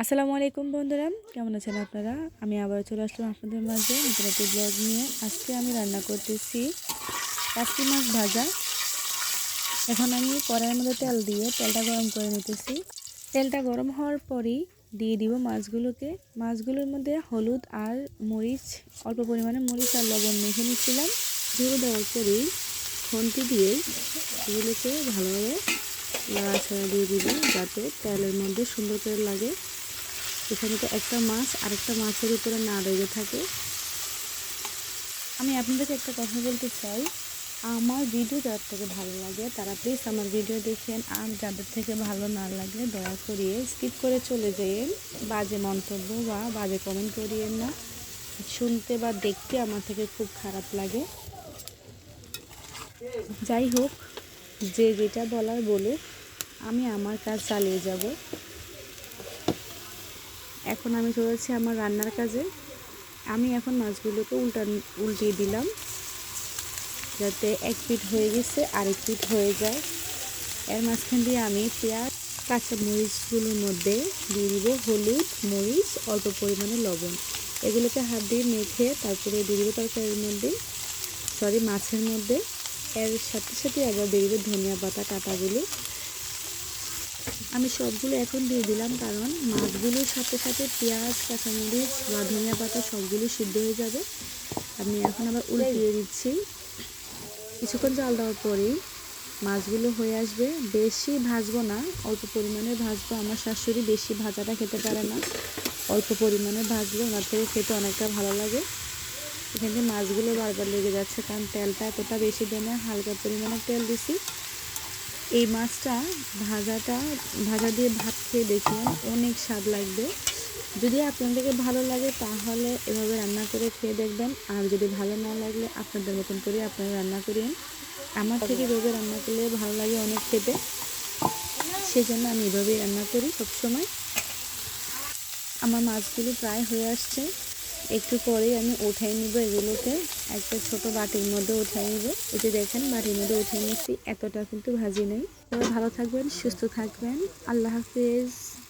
আসসালামু আলাইকুম বন্ধুরা, কেমন আছেন আপনারা? আমি আবার চলে আসলাম আপনাদের মাঝে নতুন একটি ব্লগ নিয়ে। আজকে আমি রান্না করতেছি কাশি মাছ ভাজা। এখন আমি কড়াইয়ের মধ্যে তেল দিয়ে তেলটা গরম করে নিতেছি। তেলটা গরম হওয়ার পরেই দিয়ে দিব মাছগুলোকে। মাছগুলোর মধ্যে হলুদ আর মরিচ, অল্প পরিমাণে মরিচ আর লবণ মেখে নিচ্ছিলাম। ধুয়ে দেওয়ার পরেই খন্তি দিয়ে এগুলোকে ভালোভাবে নাড়াচাড়া দিয়ে দিব যাতে তেলের মধ্যে সুন্দর করে লাগে। এখানে তো একটা মাছ, আরেকটা মাছের উপরে না লেগে থাকে। আমি আপনাদেরকে একটা কথা বলতে চাই। আমার ভিডিও যার থেকে ভালো লাগে, তারা প্লিজ আমার ভিডিও দেখেন। আর যাদের থেকে ভালো না লাগলে দয়া করিয়ে স্কিপ করে চলে যেয়েন। বাজে মন্তব্য বা বাজে কমেন্ট করিয়েন না। শুনতে বা দেখতে আমার থেকে খুব খারাপ লাগে। যাই হোক, যে যেটা বলার বলুক, আমি আমার কাজ চালিয়ে যাব। এখন আমি চলেছি আমার রান্নার কাজে। আমি এখন মাছগুলোকে উল্টা উল্টিয়ে দিলাম, যাতে এক পিঠ হয়ে গেছে, আরেক পিঠ হয়ে যায়। এর মাঝখান দিয়ে আমি পেঁয়াজ, কাঁচা মরিচগুলোর মধ্যে দিয়ে দিব হলুদ, মরিচ, অল্প পরিমাণে লবণ। এগুলোকে হাত দিয়ে মেখে তারপরে দিয়ে দিব তরকারির মধ্যে সরি মাছের মধ্যে। এর সাথে সাথে আবার দিয়ে দিব ধনিয়া পাতা, কাটাগুলো। আমি সবগুলো এখন দিয়ে দিলাম, কারণ মাছগুলোর সাথে সাথে পেঁয়াজ, কাঁচামরিচ বা ধনিয়া পাতা সবগুলো সিদ্ধ হয়ে যাবে। আমি এখন আবার উল্টিয়ে দিচ্ছি। কিছুক্ষণ জাল দেওয়ার পরেই মাছগুলো হয়ে আসবে। বেশি ভাজবো না, অল্প পরিমাণে ভাজবো। আমার শাশুড়ি বেশি ভাজাটা খেতে পারে না। অল্প পরিমাণে ভাজলে ওনার থেকে খেতে অনেকটা ভালো লাগে। এখানে মাছগুলো বারবার লেগে যাচ্ছে, কারণ তেলটা এতটা বেশি দেয় না, হালকা পরিমাণে তেল দিছি। এই মাছটা ভাজাটা, ভাজা দিয়ে ভাত খেয়ে দেখুন, অনেক স্বাদ লাগবে। যদি আপনাদেরকে ভালো লাগে তাহলে এভাবে রান্না করে খেয়ে দেখবেন, আর যদি ভালো না লাগলে আপনাদের মতন করে আপনারা রান্না করিয়েন আমার থেকে এভাবে রান্না করলে ভালো লাগে অনেক খেতে। সেই জন্য আমি এভাবেই রান্না করি সবসময়। আমার মাছগুলো প্রায় হয়ে আসছে। একটু পরেই আমি উঠাই নিব এগুলোকে। একটা ছোট বাটির মধ্যে উঠাই নিব। এই যে দেখেন, বাটির মধ্যে উঠাই নিচ্ছি এতটা কিন্তু ভাজি নেই। তবে ভালো থাকবেন, সুস্থ থাকবেন। আল্লাহ হাফিজ।